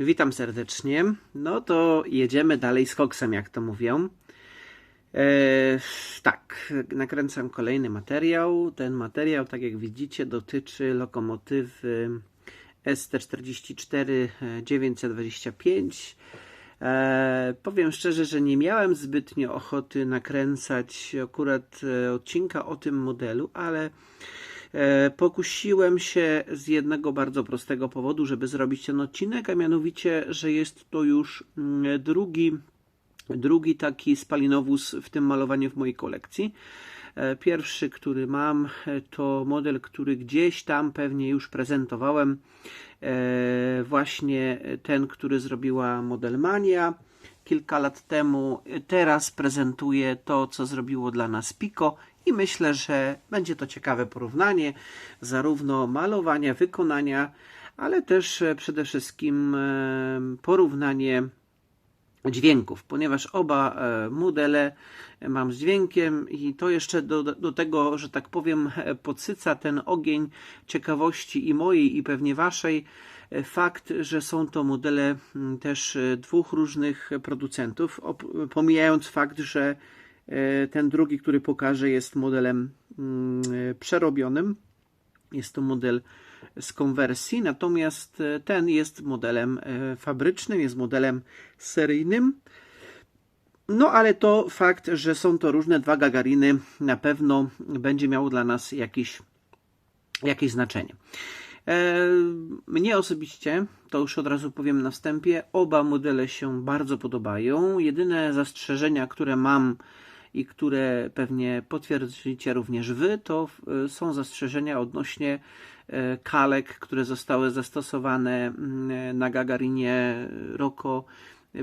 Witam serdecznie. No to jedziemy dalej z koksem, jak to mówią. E, tak, nakręcam kolejny materiał. Ten materiał, tak jak widzicie, dotyczy lokomotywy ST44 925. E, powiem szczerze, że nie miałem zbytnio ochoty nakręcać akurat e, odcinka o tym modelu, ale pokusiłem się z jednego bardzo prostego powodu, żeby zrobić ten odcinek, a mianowicie, że jest to już mm, drugi, drugi taki spalinowóz w tym malowaniu w mojej kolekcji. E, Pierwszy, który mam, e, to model, który gdzieś tam pewnie już prezentowałem. E, Właśnie ten, który zrobiła Modelmania kilka lat temu. Teraz prezentuję to, co zrobiło dla nas Pico i myślę, że będzie to ciekawe porównanie zarówno malowania, wykonania, ale też e, przede wszystkim e, porównanie dźwięków, ponieważ oba e, modele mam z dźwiękiem i to jeszcze do, do tego, że tak powiem, podsyca ten ogień ciekawości i mojej, i pewnie waszej. Fakt, że są to modele mm, też dwóch różnych producentów, pomijając fakt, że ten drugi, który pokażę, jest modelem mm, e, przerobionym. Jest to model z konwersji, natomiast e, ten jest modelem e, fabrycznym, jest modelem seryjnym. No ale to fakt, że są to różne dwa Gagariny, na pewno będzie miało dla nas jakiś, jakieś znaczenie. E, Mnie osobiście, to już od razu powiem na wstępie, oba modele się bardzo podobają. Jedyne zastrzeżenia, które mam i które pewnie potwierdzicie również Wy, to e, są zastrzeżenia odnośnie e, kalek, które zostały zastosowane mm, na Gagarinie Roko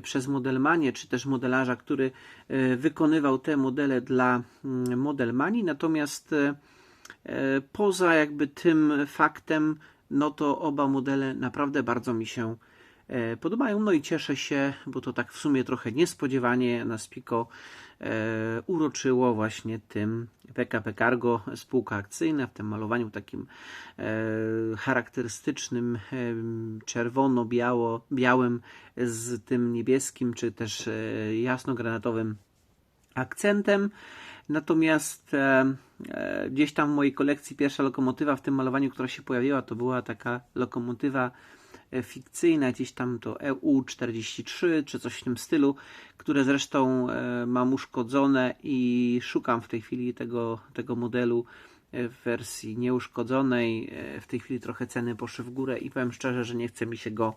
przez modelmanie, czy też modelarza, który e, wykonywał te modele dla mm, modelmanii. Natomiast e, e, poza jakby tym faktem, no to oba modele naprawdę bardzo mi się e, podobają. No i cieszę się, bo to tak w sumie trochę niespodziewanie nas Pico e, uroczyło właśnie tym PKP Cargo, spółka akcyjna, w tym malowaniu takim e, charakterystycznym e, czerwono-białym z tym niebieskim, czy też e, jasno-granatowym akcentem. Natomiast e, e, gdzieś tam w mojej kolekcji pierwsza lokomotywa w tym malowaniu, która się pojawiła, to była taka lokomotywa e, fikcyjna, gdzieś tam to EU43 czy coś w tym stylu, które zresztą e, mam uszkodzone i szukam w tej chwili tego, tego modelu e, w wersji nieuszkodzonej. W tej chwili trochę ceny poszły w górę i powiem szczerze, że nie chce mi się go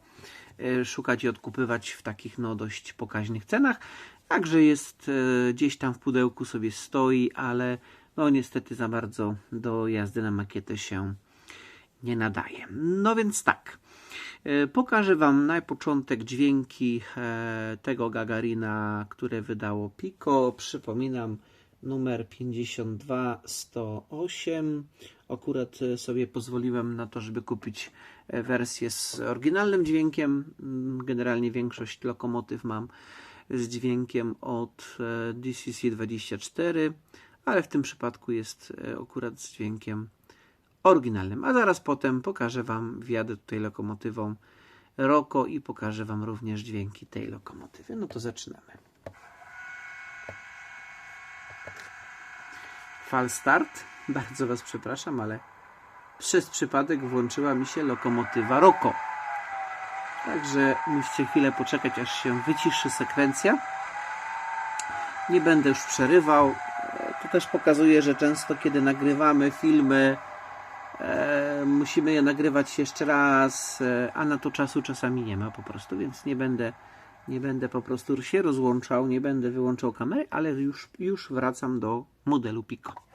szukać i odkupywać w takich no dość pokaźnych cenach. Także jest gdzieś tam w pudełku sobie stoi, ale no niestety za bardzo do jazdy na makietę się nie nadaje. No więc tak. E, Pokażę Wam na początek dźwięki e, tego Gagarina, które wydało Pico. Przypominam numer 52108. Akurat e, sobie pozwoliłem na to, żeby kupić wersję z oryginalnym dźwiękiem. Mm, Generalnie większość lokomotyw mam z dźwiękiem od e, DCC24, ale w tym przypadku jest akurat z dźwiękiem oryginalnym. A zaraz potem pokażę Wam, wjadę tutaj lokomotywą Roko i pokażę Wam również dźwięki tej lokomotywy. No to zaczynamy. Fal start. Bardzo Was przepraszam, ale przez przypadek włączyła mi się lokomotywa Roko. Także musicie chwilę poczekać, aż się wyciszy sekwencja. Nie będę już przerywał. To też pokazuje, że często kiedy nagrywamy filmy, musimy je nagrywać jeszcze raz, e, a na to czasu czasami nie ma po prostu, więc nie będę, nie będę po prostu się rozłączał, nie będę wyłączał kamery, ale już, już wracam do modelu Pico.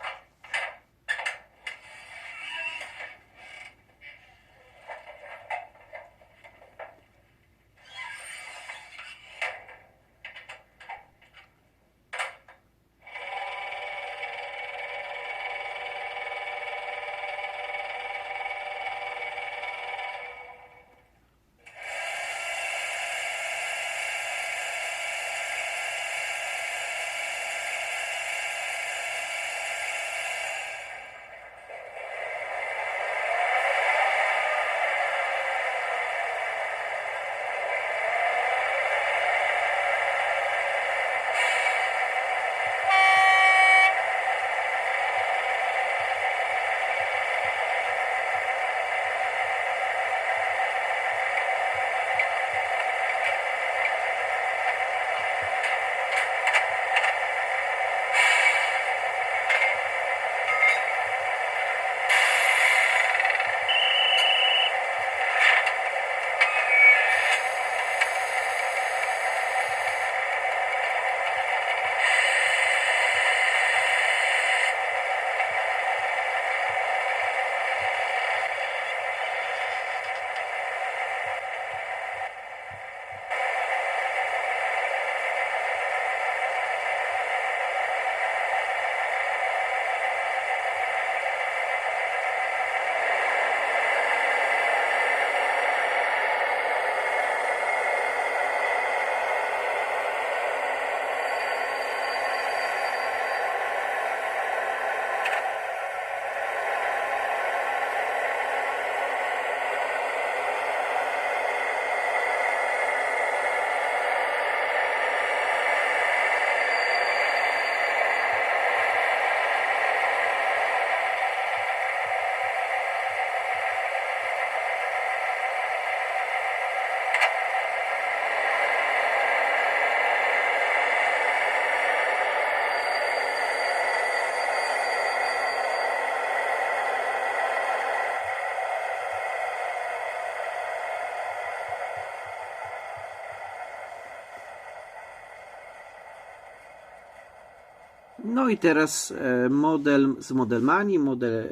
No i teraz e, model z Modelmani, model e,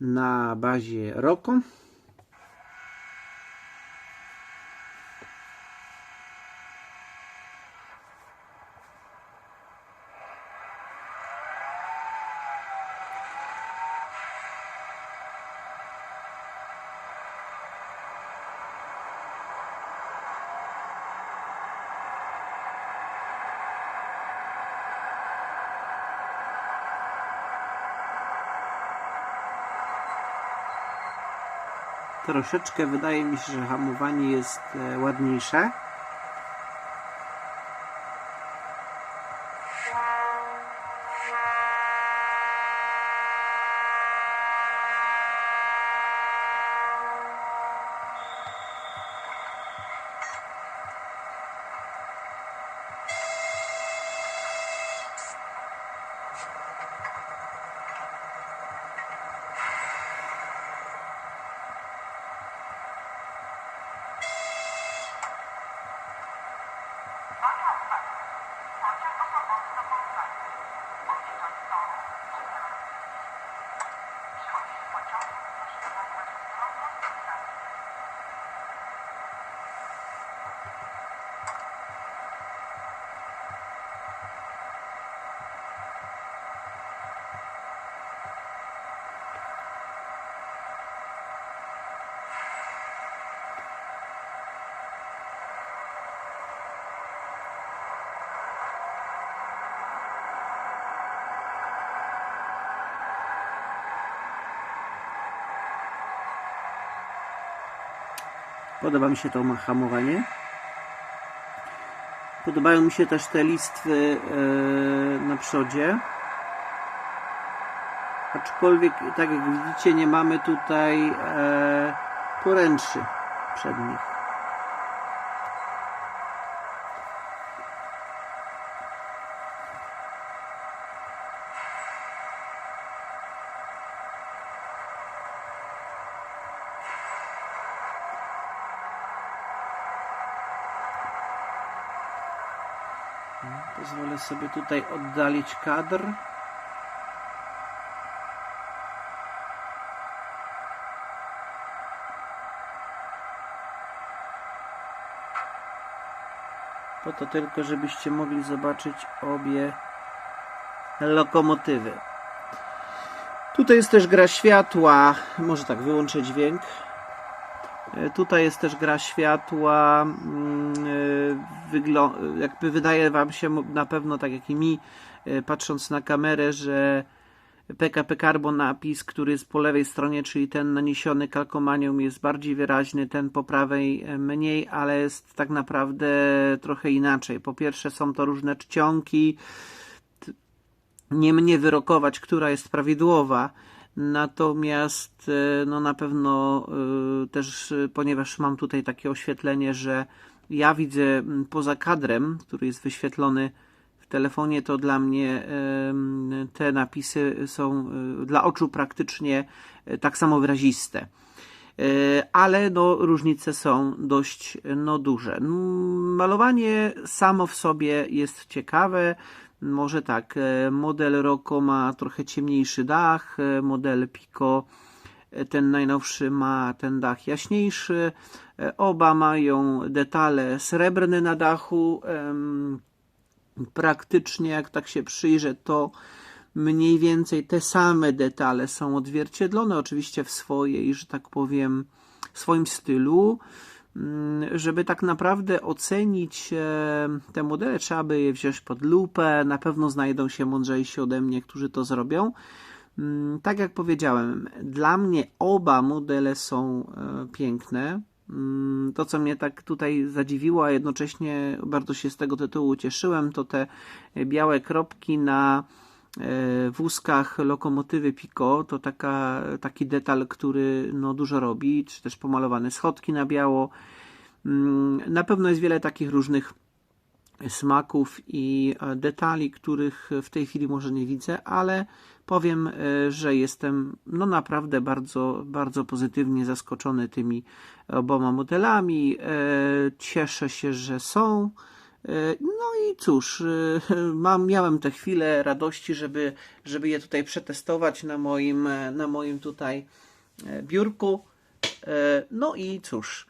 na bazie Rocco. Troszeczkę wydaje mi się, że hamowanie jest e, ładniejsze. Podoba mi się to hamowanie. Podobają mi się też te listwy e, na przodzie. Aczkolwiek, tak jak widzicie, nie mamy tutaj e, poręczy przednich. Pozwolę sobie tutaj oddalić kadr. Po to tylko, żebyście mogli zobaczyć obie lokomotywy. Tutaj jest też gra światła. Może tak, wyłączę dźwięk. E, Tutaj jest też gra światła. Wyglo- jakby wydaje Wam się na pewno, tak jak i mi, e, patrząc na kamerę, że PKP Carbon napis, który jest po lewej stronie, czyli ten naniesiony kalkomanią jest bardziej wyraźny, ten po prawej e, mniej, ale jest tak naprawdę trochę inaczej. Po pierwsze są to różne czcionki, nie mnie wyrokować, która jest prawidłowa. Natomiast e, no na pewno też, ponieważ mam tutaj takie oświetlenie, że ja widzę m, poza kadrem, który jest wyświetlony w telefonie, to dla mnie te napisy są e, dla oczu praktycznie e, tak samo wyraziste. E, ale no, różnice są dość no, duże. Mm, Malowanie samo w sobie jest ciekawe. Może tak, model Rocco ma trochę ciemniejszy dach, model Pico ten najnowszy ma ten dach jaśniejszy. E, Oba mają detale srebrne na dachu. Praktycznie, jak tak się przyjrzę, to mniej więcej te same detale są odzwierciedlone, oczywiście w swojej, że tak powiem, swoim stylu. Mm, Żeby tak naprawdę ocenić e, te modele, trzeba by je wziąć pod lupę. Na pewno znajdą się mądrzejsi ode mnie, którzy to zrobią. Mm, Tak jak powiedziałem, dla mnie oba modele są e, piękne. Mm, To, co mnie tak tutaj zadziwiło, a jednocześnie bardzo się z tego tytułu cieszyłem, to te białe kropki na e, wózkach lokomotywy Pico. To taka, taki detal, który no, dużo robi, czy też pomalowane schodki na biało. Mm, Na pewno jest wiele takich różnych smaków i e, detali, których w tej chwili może nie widzę, ale powiem, e, że jestem no naprawdę bardzo, bardzo pozytywnie zaskoczony tymi oboma modelami. E, Cieszę się, że są, No i cóż, mam, miałem te chwile radości, żeby, żeby je tutaj przetestować na moim, na moim tutaj biurku. No i cóż,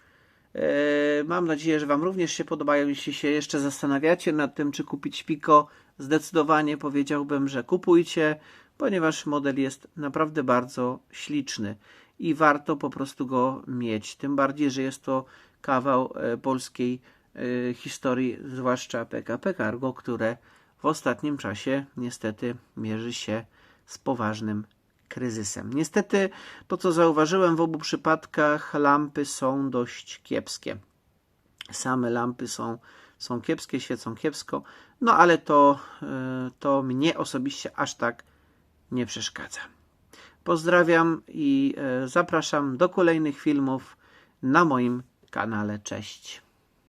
mam nadzieję, że Wam również się podobają. Jeśli się jeszcze zastanawiacie nad tym, czy kupić Pico, zdecydowanie powiedziałbym, że kupujcie, ponieważ model jest naprawdę bardzo śliczny i warto po prostu go mieć. Tym bardziej, że jest to kawał e, polskiej e, historii, zwłaszcza PKP Cargo, które w ostatnim czasie niestety mierzy się z poważnym kryzysem. Niestety to, co zauważyłem w obu przypadkach, lampy są dość kiepskie. Same lampy są, są kiepskie, świecą kiepsko, no ale to, e, to mnie osobiście aż tak nie przeszkadza. Pozdrawiam i e, zapraszam do kolejnych filmów na moim kanale. Cześć.